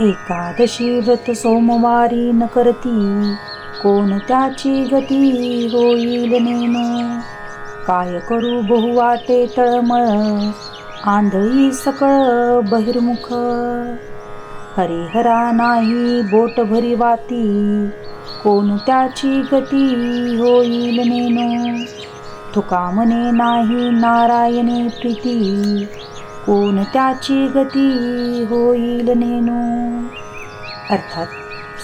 एकादशी व्रत सोमवारी न करती. कोण त्याची गती होईल नेम? काय करू बहुवाटे तळमळ? आंधळी सकळ बहिर्मुख. हरिहरा नाही बोट भरी वाती. कोण त्याची गती होईल नेनो तुका मने नाही नारायणे प्रीती. कोण त्याची गती होईल नेनो अर्थात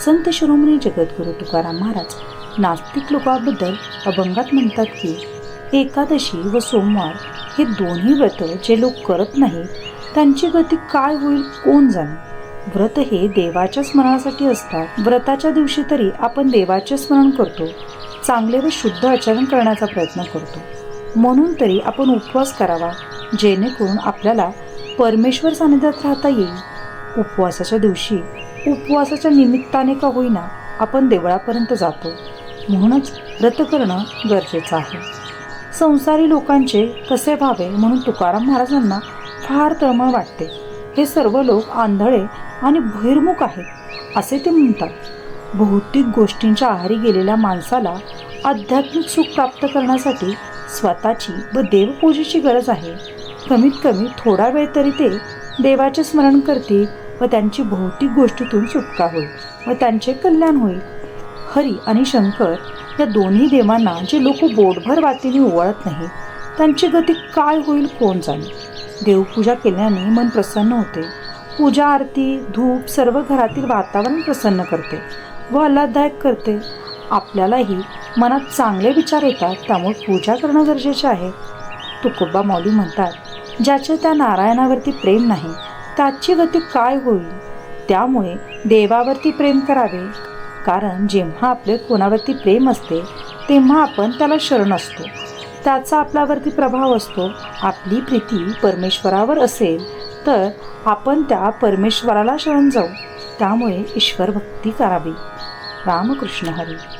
संत शिरोमणी जगद्गुरू तुकाराम महाराज नास्तिक लोकांबद्दल अभंगात म्हणतात की एकादशी व सोमवार हे दोन्ही व्रत जे लोक करत नाहीत त्यांची गती काय होईल कोण जाणे? व्रत हे देवाच्या स्मरणासाठी असतात. व्रताच्या दिवशी तरी आपण देवाचे स्मरण करतो चांगले व शुद्ध आचरण करण्याचा प्रयत्न करतो. म्हणून तरी आपण उपवास करावा. जेणेकरून आपल्याला परमेश्वर सानिध्यात राहता येईल. उपवासाच्या दिवशी उपवासाच्या निमित्ताने का होईना आपण देवळापर्यंत जातो. म्हणूनच व्रत करणं गरजेचं आहे. संसारी लोकांचे कसे व्हावे म्हणून तुकाराम महाराजांना फार तळमळ वाटते. हे सर्व लोक आंधळे आणि बहिर्मुख आहेत असे ते म्हणतात. भौतिक गोष्टींच्या आहारी गेलेल्या माणसाला आध्यात्मिक सुख प्राप्त करण्यासाठी स्वतःची व देवपूजेची गरज आहे. कमीत कमी थोडा वेळ तरी ते देवाचे स्मरण करतील व त्यांची भौतिक गोष्टीतून सुटका होईल व त्यांचे कल्याण होईल. हरी आणि शंकर या दोन्ही देवांना जे लोक बोटभर वातीने ओवाळत नाही त्यांची गती काय होईल कोण जाणे? देवपूजा केल्याने मन प्रसन्न होते. पूजा आरती धूप सर्व घरातील वातावरण प्रसन्न करते व आल्हाददायक करते. आपल्यालाही मनात चांगले विचार येतात त्यामुळे पूजा करणं गरजेचे आहे. तुकोबा मौली म्हणतात ज्याचे त्या नारायणावरती प्रेम नाही त्याची गती काय होईल? त्यामुळे देवावरती प्रेम करावे. कारण जेव्हा आपले कोणावरती प्रेम असते तेव्हा आपण त्याला शरण असतो. त्याचा आपल्यावरती प्रभाव असतो. आपली प्रीती परमेश्वरावर असेल तर आपण त्या परमेश्वराला शरण जाऊ. त्यामुळे ईश्वर भक्ती करावी. रामकृष्ण हरी.